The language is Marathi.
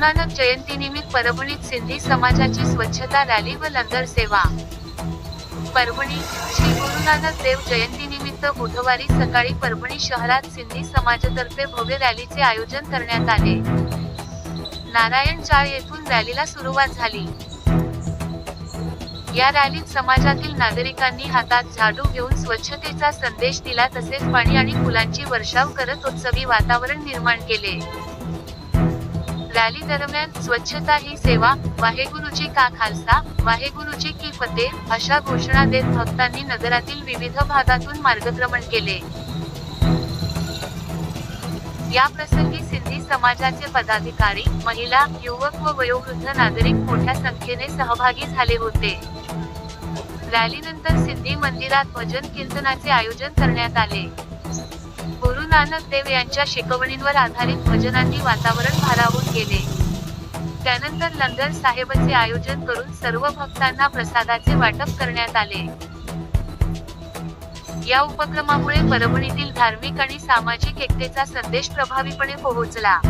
गुरुनानक जयंतीनिमित्त परभणीत सिंधी समाजाची स्वच्छता रॅली व लंगर सेवा. परभणी श्री गुरुनानक देव जयंतीनिमित्त बुधवारी सकाळी परभणी शहरात सिंधी समाजातर्फे भव्य रॅलीचे आयोजन करण्यात आले. नारायण चाळ येथून रॅलीला सुरुवात झाली. या रॅलीत समाजातील नागरिकांनी हातात झाडू घेऊन स्वच्छतेचा संदेश दिला तसेच पाणी आणि फुलांची वर्षाव करत उत्सवी वातावरण निर्माण केले. रॅली दरम्यान स्वच्छता ही सेवा वाहेगुरुजी का खालसा वाहेगुरुजी की फतेह अशा घोषणा देत भक्तांनी नगरातील विविध भागातून मार्गक्रमण केले. या प्रसंगी सिंधी समाजाचे पदाधिकारी महिला युवक व वयोवृद्ध नागरिक मोठ्या संख्येने सहभागी झाले होते. रॅलीनंतर सिद्धी मंदिरात भजन कीर्तनाचे आयोजन करण्यात आले. नानक देव यांच्या शिकवणींवर आधारित भजनांनी वातावरण भारावून गेले. त्यानंतर लंगर साहेबचे आयोजन करून सर्व भक्तांना प्रसादाचे वाटप करण्यात आले. या उपक्रमामुळे परभणीतील धार्मिक आणि सामाजिक एकतेचा संदेश प्रभावीपणे पोहोचला.